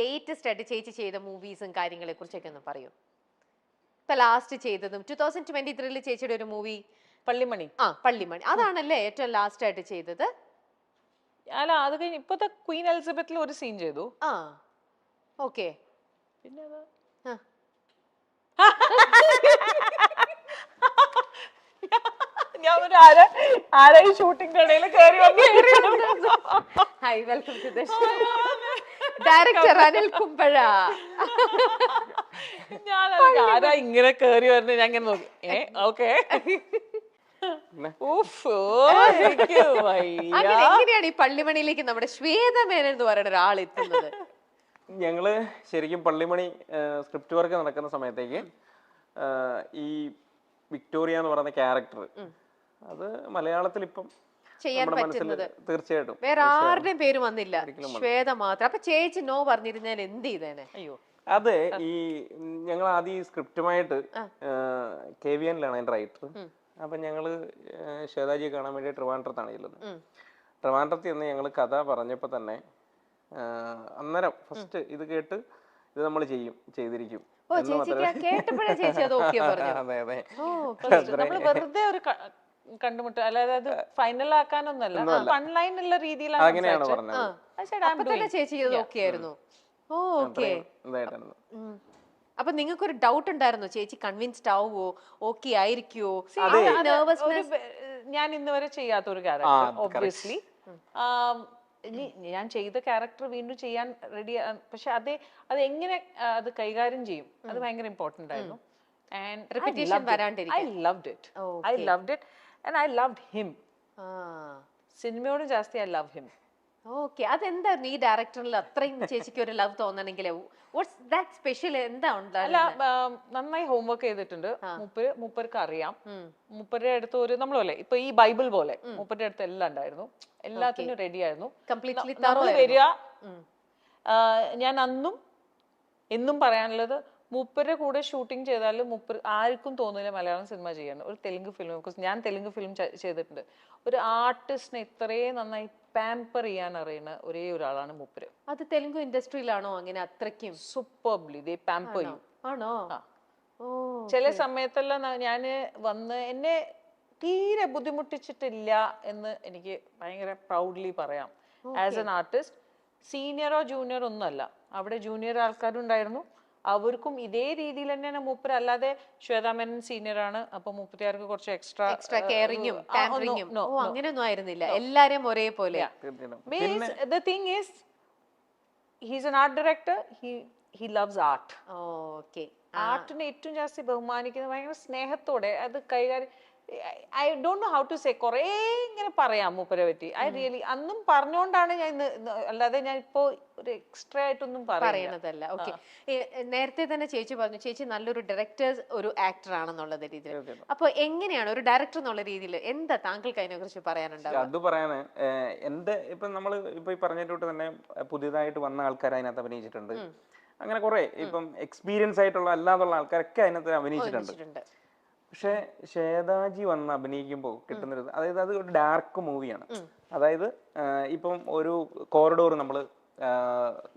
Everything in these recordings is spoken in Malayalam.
ലേറ്റസ്റ്റ് ആയിട്ട് ചേച്ചി ചെയ്ത മൂവീസും കാര്യങ്ങളെ കുറിച്ചൊക്കെ ഒന്ന് പറയൂ. ഇപ്പൊ ലാസ്റ്റ് ചെയ്തതും ടൂ തൗസൻഡ് ട്വന്റി ത്രീയിൽ ചേച്ചിയുടെ ഒരു മൂവി പള്ളിമണി. ആ പള്ളിമണി. അതാണല്ലേ ഏറ്റവും ലാസ്റ്റ് ആയിട്ട് ചെയ്തത്? അല്ല അത് കഴിഞ്ഞ് ഇപ്പത്തെ ക്വീൻ എലിസബത്തിൽ ഒരു സീൻ ചെയ്തു. ആ ഓക്കെ പിന്നെ. ഞാൻ ഒരു ആര ആരായി ഷൂട്ടിംഗ് ഇടയിൽ കയറി വന്നു. Hi welcome to the show director Anil Kumbazha. ഞാൻ ആരാ ഇങ്ങനെ കേറി വരുന്നത് ഞാൻ ഇങ്ങനെ നോക്കി. ഏ ഓക്കെ. എങ്ങനെയാണ് ഈ പള്ളിമണിയിലേക്ക് നമ്മുടെ ശ്വേതമേനൻ എന്ന് പറയുന്ന ഒരാൾ എത്തുന്നത്? ഞങ്ങൾ ശരിക്കും പള്ളിമണി സ്ക്രിപ്റ്റ് വർക്ക് നടക്കുന്ന സമയത്തേക്ക് ഈ വിക്ടോറിയ എന്ന് പറയുന്ന ക്യാരക്ടർ അത് മലയാളത്തിൽ ഇപ്പം ചെയ്യാൻ പറ്റുന്നത്. തീർച്ചയായിട്ടും വേറെ ആരുടെയും പേര് വന്നില്ല. ശ്വേത മാത്രം. അപ്പൊ ചേച്ചി നോ പറഞ്ഞിരുന്നാൽ എന്ത് ചെയ്തേനെ? അയ്യോ. അതെ ഈ ഞങ്ങൾ ആദ്യം ഈ സ്ക്രിപ്റ്റുമായിട്ട് കെ വി എനിലാണ് അതിന്റെ റൈറ്റർ. അപ്പൊ ഞങ്ങൾ ശ്വേതാജിയെ കാണാൻ വേണ്ടി ട്രിവാൻഡ്രത്താണ് ചെല്ലുന്നത്. ട്രിവാൻഡ്രത്തിൽ നിന്ന് ഞങ്ങൾ കഥ പറഞ്ഞപ്പോ തന്നെ അന്നേരം ഫസ്റ്റ് ഇത് കേട്ട് ഇത് നമ്മൾ ചെയ്യും ചെയ്തിരിക്കും. അത് പറഞ്ഞു അതെ വെറുതെ ഒരു ക- കണ്ടുമുട്ടൽ അല്ലാതെ അത് ഫൈനൽ ആക്കാനൊന്നല്ല വൺ ലൈൻ ഉള്ള രീതിയിലാണ് അങ്ങനെയാണ് പറഞ്ഞത്. I said, "I'm അപ്പൊ തന്നെ ചേച്ചി ഇത് ഓക്കെ ആയിരുന്നു. ഓ ഓക്കെ അപ്പൊ നിങ്ങൾക്ക് ഒരു ഡൗട്ട് ഉണ്ടായിരുന്നോ? ചേച്ചി കൺവിൻസ്ഡ് ആവുമോ ഓക്കെ ആയിരിക്കുമോ ഞാൻ ഇന്ന് വരെ ചെയ്യാത്ത ഒരു ക്യാരക്ടർ ഒബ്വിയസ്ലി ഞാൻ ചെയ്ത ക്യാരക്ടർ വീണ്ടും ചെയ്യാൻ റെഡി പക്ഷെ അത് അത് എങ്ങനെ അത് കൈകാര്യം ചെയ്യും? അത് ഭയങ്കര ഇമ്പോർട്ടന്റ് ആയിരുന്നു. And I love loved it I loved it and I love him സിനിമയോട് ജാസ്തി ഐ ലവ് ഹിം ഓക്കെ അതെന്തായിരുന്നു ഈ ഡയറക്ടറിൽ അത്രയും ചേച്ചിക്ക് ഒരു ലവ് തോന്നണമെങ്കിൽ വാട്ട്സ് ദാറ്റ് സ്പെഷ്യൽ എന്താ അല്ല നന്നായി ഹോംവർക്ക് ചെയ്തിട്ടുണ്ട്. മുപ്പര് മുപ്പർക്ക് അറിയാം മുപ്പരുടെ അടുത്ത് ഒരു നമ്മളല്ലേ ഇപ്പൊ ഈ ബൈബിൾ പോലെ മുപ്പരുടെ അടുത്ത് എല്ലാം ഉണ്ടായിരുന്നു. എല്ലാത്തിനും റെഡി ആയിരുന്നു. കംപ്ലീറ്റ്ലി വരിക. ഞാൻ അന്നും എന്നും പറയാനുള്ളത് മൂപ്പരുടെ കൂടെ ഷൂട്ടിംഗ് ചെയ്താൽ മൂപ്പർ ആർക്കും തോന്നില്ല മലയാളം സിനിമ ചെയ്യണം ഒരു തെലുങ്ക് ഫിലിം ബിക്കോസ് ഞാൻ തെലുങ്ക് ഫിലിം ചെയ്തിട്ടുണ്ട്. ഒരു ആർട്ടിസ്റ്റിനെ ഇത്രയും നന്നായി പാമ്പർ ചെയ്യാൻ അറിയുന്ന ഒരേ ഒരാളാണ് മൂപ്പര്. അത് തെലുങ്ക് ഇൻഡസ്ട്രിയിലാണോ അങ്ങനെ അത്രയ്ക്കും? സൂപ്പർബ്ലി ദേ പാമ്പർ യു ആണോ? ചില സമയത്തെല്ലാം ഞാൻ ഞാൻ വന്ന് എന്നെ തീരെ ബുദ്ധിമുട്ടിച്ചിട്ടില്ല എന്ന് എനിക്ക് ഭയങ്കര പ്രൗഡ്ലി പറയാം. ആസ് എൻ ആർട്ടിസ്റ്റ് സീനിയറോ ജൂനിയറോ ഒന്നുമല്ല. അവിടെ ജൂനിയർ ആൾക്കാരുണ്ടായിരുന്നു. അവർക്കും ഇതേ രീതിയിൽ തന്നെയാണ് മൂപ്പര്. അല്ലാതെ ശ്വേതാമേനൻ സീനിയർ ആണ്. അപ്പൊ മൂപ്പത്തിയാർക്ക് കുറച്ച് എക്സ്ട്രാ എക്സ്ട്രാ കെയറിങ്ങും ഓ അങ്ങനെയൊന്നും ആയിരുന്നില്ല. എല്ലാരെയും ഒരേപോലെ. The thing is he's an art director he he loves art okay ആർട്ടിനെ ഏറ്റവും ജാസ്തി ബഹുമാനിക്കുന്നത് ഭയങ്കര സ്നേഹത്തോടെ അത് കൈകാര്യം I don't know how to say കുറേ ഇങ്ങനെ പറയാം മൂപ്പരെ പറ്റി. ഐ റിയലി അന്നും പറഞ്ഞുകൊണ്ടാണ് ഞാൻ ഇന്ന് അല്ലാതെ ഞാൻ ഇപ്പോ ഒരു എക്സ്ട്രാ ആയിട്ടൊന്നും പറയുന്നതല്ല. പറയണതല്ല ഓക്കെ നേരത്തെ തന്നെ ചേച്ചി പറഞ്ഞു ചേച്ചി നല്ലൊരു ഡയറക്ടർ ഒരു ആക്ടർ ആണെന്നുള്ളത് രീതിയിൽ. അപ്പൊ എങ്ങനെയാണ് ഒരു ഡയറക്ടർ എന്നുള്ള രീതിയിൽ എന്താ താങ്കൾക്ക് അതിനെ കുറിച്ച് പറയാനുണ്ടാവും അത് പറയാന് എന്റെ ഇപ്പൊ നമ്മൾ ഇപ്പൊ ഈ പറഞ്ഞിട്ട് തന്നെ പുതിയതായിട്ട് വന്ന ആൾക്കാർ അതിനകത്ത് അഭിനയിച്ചിട്ടുണ്ട്. അങ്ങനെ കുറെ ഇപ്പം എക്സ്പീരിയൻസ് ആയിട്ടുള്ള അല്ലാതുള്ള ആൾക്കാരൊക്കെ അതിനകത്ത് അഭിനയിച്ചിട്ടുണ്ട്. പക്ഷെ ശ്വേതാജി വന്ന് അഭിനയിക്കുമ്പോൾ കിട്ടുന്നൊരു അതായത് അത് ഒരു ഡാർക്ക് മൂവിയാണ്. അതായത് ഇപ്പം ഒരു കോറിഡോർ നമ്മൾ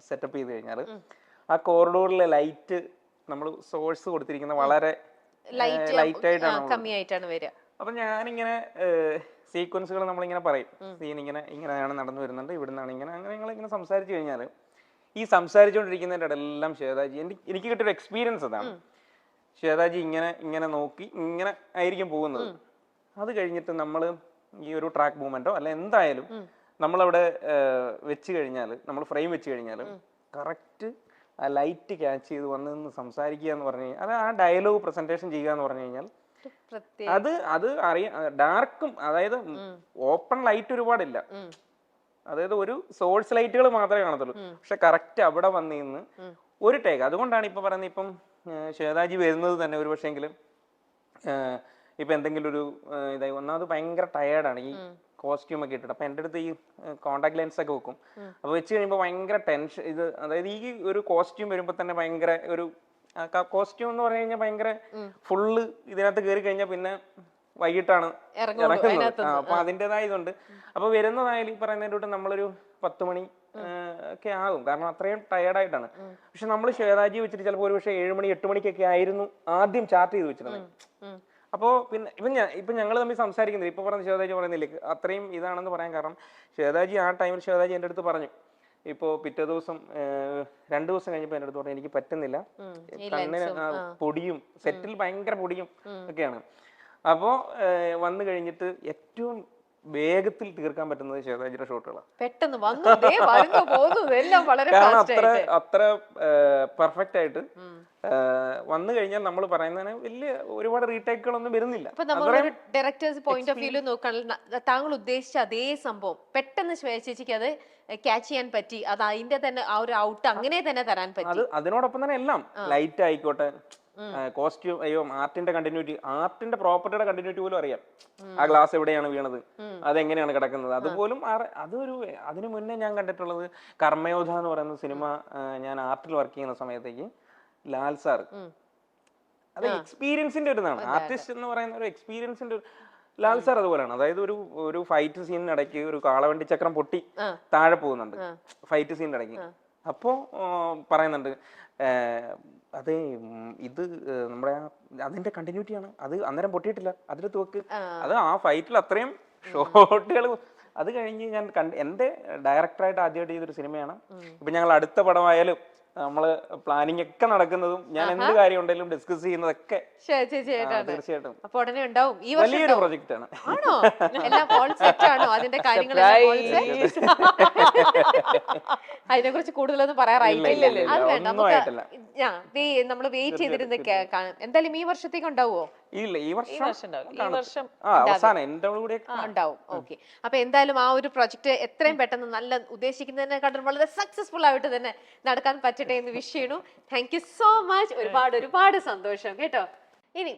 സെറ്റപ്പ് ചെയ്ത് കഴിഞ്ഞാൽ ആ കോറിഡോറിലെ ലൈറ്റ് നമ്മൾ സോഴ്സ് കൊടുത്തിരിക്കുന്ന വളരെ ലൈറ്റ് ആയിട്ടാണ് വരിക. അപ്പൊ ഞാനിങ്ങനെ സീക്വൻസുകൾ നമ്മളിങ്ങനെ പറയും. സീൻ ഇങ്ങനെ ഇങ്ങനെയാണ് നടന്നു വരുന്നുണ്ട് ഇവിടുന്നാണ് ഇങ്ങനെ അങ്ങനെ ഞങ്ങൾ ഇങ്ങനെ സംസാരിച്ചു കഴിഞ്ഞാൽ ഈ സംസാരിച്ചുകൊണ്ടിരിക്കുന്നതിന്റെ ഇടയിലെല്ലാം ശ്വേതാജി എനിക്ക് എനിക്ക് കിട്ടിയൊരു എക്സ്പീരിയൻസ് അതാണ്. ശ്വേതാജി ഇങ്ങനെ ഇങ്ങനെ നോക്കി ഇങ്ങനെ ആയിരിക്കും പോകുന്നത്. അത് കഴിഞ്ഞിട്ട് നമ്മൾ ഈ ഒരു ട്രാക്ക് മൂവ്മെന്റോ അല്ല എന്തായാലും നമ്മളവിടെ വെച്ച് കഴിഞ്ഞാൽ നമ്മൾ ഫ്രെയിം വെച്ച് കഴിഞ്ഞാൽ കറക്റ്റ് ആ ലൈറ്റ് ക്യാച്ച് ചെയ്ത് വന്ന് നിന്ന് സംസാരിക്കുക എന്ന് പറഞ്ഞു കഴിഞ്ഞാൽ അത് ആ ഡയലോഗ് പ്രസന്റേഷൻ ചെയ്യുക എന്ന് പറഞ്ഞു കഴിഞ്ഞാൽ അത് അത് അറിയ ഡാർക്കും അതായത് ഓപ്പൺ ലൈറ്റ് ഒരുപാടില്ല. അതായത് ഒരു സോഴ്സ് ലൈറ്റുകൾ മാത്രമേ കാണത്തുള്ളൂ. പക്ഷെ കറക്റ്റ് അവിടെ വന്നിന്ന് ഒരു ടേക്ക് അതുകൊണ്ടാണ് ഇപ്പൊ പറയുന്നത് ഇപ്പം ശ്വേതാജി വരുന്നത് തന്നെ ഒരു പക്ഷേങ്കിലും ഇപ്പൊ എന്തെങ്കിലും ഒരു ഇതായി ഒന്നാമത് ഭയങ്കര ടയേർഡാണ് ഈ കോസ്റ്റ്യൂം ഒക്കെ ഇട്ടിട്ട്. അപ്പൊ എന്റെ അടുത്ത് ഈ കോണ്ടാക്ട് ലെൻസ് ഒക്കെ വെക്കും. അപ്പൊ വെച്ച് കഴിയുമ്പോൾ ഭയങ്കര ടെൻഷൻ ഇത് അതായത് ഈ ഒരു കോസ്റ്റ്യൂം വരുമ്പോൾ തന്നെ ഭയങ്കര ഒരു കോസ്റ്റ്യൂം എന്ന് പറഞ്ഞു കഴിഞ്ഞാൽ ഭയങ്കര ഫുള്ള് ഇതിനകത്ത് കയറി കഴിഞ്ഞാൽ പിന്നെ വൈകിട്ടാണ് ഇറങ്ങുന്നത്. അപ്പൊ അതിന്റെതായ ഇതുണ്ട് അപ്പൊ വരുന്നതായാലും ഈ പറയുന്നതിന്റെ കൂട്ട് നമ്മളൊരു പത്ത് മണി ഒക്കെ ആകും. കാരണം അത്രയും ടയർഡായിട്ടാണ് പക്ഷെ നമ്മൾ ശ്വേതാജി വെച്ചിട്ട് ചിലപ്പോൾ ഒരു പക്ഷേ ഏഴ് മണി എട്ട് മണിക്കൊക്കെ ആയിരുന്നു ആദ്യം ചാർട്ട് ചെയ്ത് വെച്ചിരുന്നത്. അപ്പോ അപ്പോൾ പിന്നെ ഇപ്പം ഞാൻ ഇപ്പം ഞങ്ങൾ തമ്മിൽ സംസാരിക്കുന്നില്ല. ഇപ്പോൾ പറഞ്ഞ ശ്വേതാജി പറയുന്നില്ലേ. അത്രയും ഇതാണെന്ന് പറയാൻ കാരണം ശ്വേതാജി ആ ടൈമിൽ ശ്വേതാജി എന്റെ അടുത്ത് പറഞ്ഞു. ഇപ്പോൾ പിറ്റേ ദിവസം രണ്ടു ദിവസം കഴിഞ്ഞപ്പോൾ എന്റെ അടുത്ത് പറഞ്ഞു എനിക്ക് പറ്റുന്നില്ല. കണ്ണിന്. പൊടിയും സെറ്റിൽ ഭയങ്കര പൊടിയും ഒക്കെയാണ്. അപ്പോൾ വന്നു കഴിഞ്ഞിട്ട് ഏറ്റവും വേഗത്തിൽ തീർക്കാൻ പറ്റുന്നത് ശ്വേതാജിയുടെ ഷോട്ടുകളാണ്. പെട്ടെന്ന് വന്നു പോകുന്നു എല്ലാം വളരെ കാരണം അത്ര അത്ര പെർഫെക്റ്റ് ആയിട്ട് വന്നു കഴിഞ്ഞാൽ നമ്മൾ പറയുന്നതിന് വലിയ ഒരുപാട് റീടേക്കുകളൊന്നും വരുന്നില്ല. ഡയറക്ടേഴ്സ് പോയിന്റ് ഓഫ് വ്യൂൽ നോക്കുകയാണെങ്കിൽ താങ്കൾ ഉദ്ദേശിച്ച അതേ സംഭവം. പെട്ടെന്ന് ശ്വേതചേച്ചിക്ക് അത് ക്യാച്ച് ചെയ്യാൻ പറ്റി അത് അതിന്റെ തന്നെ ആ ഒരു ഔട്ട് അങ്ങനെ തന്നെ തരാൻ പറ്റി. അത് അതിനോടൊപ്പം തന്നെ എല്ലാം ലൈറ്റ് ആയിക്കോട്ടെ കോസ്റ്റ്യൂം അയ്യോ ആർട്ടിന്റെ കണ്ടിന്യൂറ്റി ആർട്ടിന്റെ പ്രോപ്പർട്ടിയുടെ കണ്ടിന്യൂറ്റി പോലും അറിയാം. ആ ഗ്ലാസ് എവിടെയാണ് വീണത്? അതെങ്ങനെയാണ് കിടക്കുന്നത്? അതുപോലും അതൊരു അതിനു മുന്നേ ഞാൻ കണ്ടിട്ടുള്ളത് കർമ്മയോധ എന്ന് പറയുന്ന സിനിമ ഞാൻ ആർട്ടിൽ വർക്ക് ചെയ്യുന്ന സമയത്തേക്ക് ലാൽ സാർ. അത് എക്സ്പീരിയൻസിന്റെ ഒരു ഇതാണ്. ആർട്ടിസ്റ്റ് എന്ന് പറയുന്ന ഒരു എക്സ്പീരിയൻസിന്റെ ഒരു ലാൽ സാർ അതുപോലെയാണ്. അതായത് ഒരു ഒരു ഫൈറ്റ് സീനിനിടയ്ക്ക് ഒരു കാളവണ്ടി ചക്രം പൊട്ടി താഴെ പോകുന്നുണ്ട്. ഫൈറ്റ് സീനിന് ഇടയ്ക്ക്. അപ്പോ പറയുന്നുണ്ട് അതെ ഇത് നമ്മുടെ അതിന്റെ കണ്ടിന്യൂറ്റിയാണ് അത് അന്നേരം പൊട്ടിയിട്ടില്ല. അതിന്റെ തോക്ക് അത് ആ ഫൈറ്റിൽ അത്രയും ഷോട്ടുകൾ അത് കഴിഞ്ഞ് ഞാൻ കണ്ട് എന്റെ ഡയറക്ടറായിട്ട് ആദ്യമായിട്ട് ചെയ്തൊരു സിനിമയാണ് ഇപ്പൊ ഞങ്ങൾ അടുത്ത പടമായാലും നമ്മൾ പ്ലാനിങ് ഒക്കെ നടക്കുന്നതും ഞാൻ എന്ത് കാര്യം ഉണ്ടെങ്കിലും ഡിസ്കസ് ചെയ്യുന്നതൊക്കെ. തീർച്ചയായിട്ടും. വലിയൊരു പ്രൊജക്ട് ആണ്? അതിനെ കുറിച്ച് കൂടുതലൊന്നും പറയാറായിട്ടില്ല നമ്മൾ വെയിറ്റ് ചെയ്തിരുന്ന കാണും എന്തായാലും ഈ വർഷത്തേക്ക് ഉണ്ടാവുമോ ഇല്ല ഈ വർഷം വർഷം ഈ വർഷം ആ അവസാനം എന്റെ കൂടെ ഉണ്ടാവും. ഓക്കെ അപ്പൊ എന്തായാലും ആ ഒരു പ്രൊജക്ട് എത്രയും പെട്ടെന്ന് നല്ല ഉദ്ദേശിക്കുന്നതിനെക്കാട്ടും വളരെ സക്സസ്ഫുൾ ആയിട്ട് തന്നെ നടക്കാൻ പറ്റട്ടെ എന്ന് വിഷ് ചെയ്യണു താങ്ക് യു സോ മച്ച് ഒരുപാട് ഒരുപാട് സന്തോഷം. കേട്ടോ? ഇനി